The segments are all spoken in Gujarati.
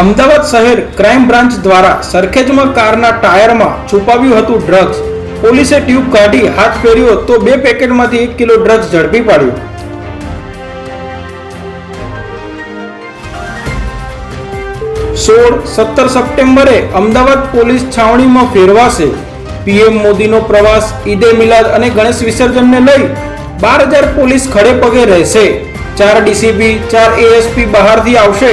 અમદાવાદ શહેર ક્રાઇમ બ્રાન્ચ દ્વારા સરખેજમાં કારના ટાયરમાં છુપાવ્યું હતું ડ્રગ્સ. પોલીસે ટ્યુબ કાઢી હાથ ફેર્યો તો બે પેકેટમાંથી એક કિલો ડ્રગ્સ ઝડપી પાડ્યું. સોળ સત્તર સપ્ટેમ્બરે અમદાવાદ પોલીસ છાવણીમાં ફેરવાશે. પીએમ મોદીનો પ્રવાસ, ઈદે મિલાદ અને ગણેશ વિસર્જનને લઈ બાર હજાર પોલીસ ખડે પગે રહેશે. ચાર ડીસીપી ચાર એએસપી બહારથી આવશે.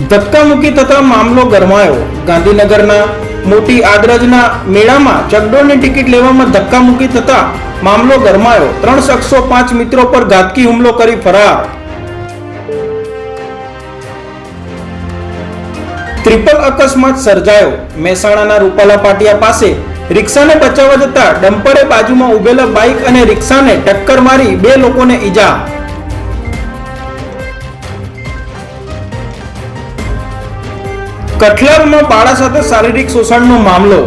ધક્કામુક્કી થતા મામલો ગરમાયો. ગાંધીનગરના મોટી આદરજના મેળામાં ચકડોળની ટિકિટ લેવામાં ધક્કામુક્કી થતા મામલો ગરમાયો. ત્રણ શખ્સો, પાંચ મિત્રો પર ઘાતકી હુમલો કરી ફરાર. ટ્રિપલ અકસ્માત સર્જાયો. મહેસાણાના રૂપાલા પાટિયા પાસે રિક્ષાને બચાવવા જતા ડમ્પરે બાજુમાં ઉભેલા બાઇક અને રિક્ષાને ટક્કર મારી બે લોકોને ઈજા. કઠલાલમાં બાળા સાથે શારીરિક શોષણનો મામલો.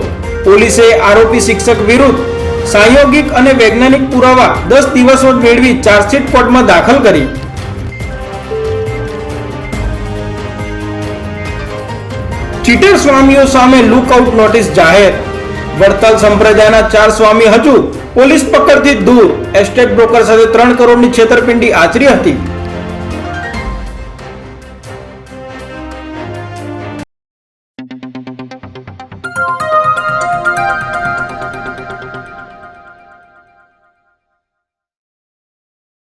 પોલીસે આરોપી શિક્ષક વિરુદ્ધ સાયોગિક અને વૈજ્ઞાનિક પુરાવા દસ દિવસમાં મેળવી ચાર્જશીટ કોર્ટમાં દાખલ કરી. ચીટર સ્વામીઓ સામે લુકઆઉટ નોટિસ જાહેર. વડતાલ સંપ્રદાયના ચાર સ્વામી હજુ પોલીસ પકડથી દૂર. એસ્ટેટ બ્રોકર સાથે ત્રણ કરોડની છેતરપિંડી આચરી હતી.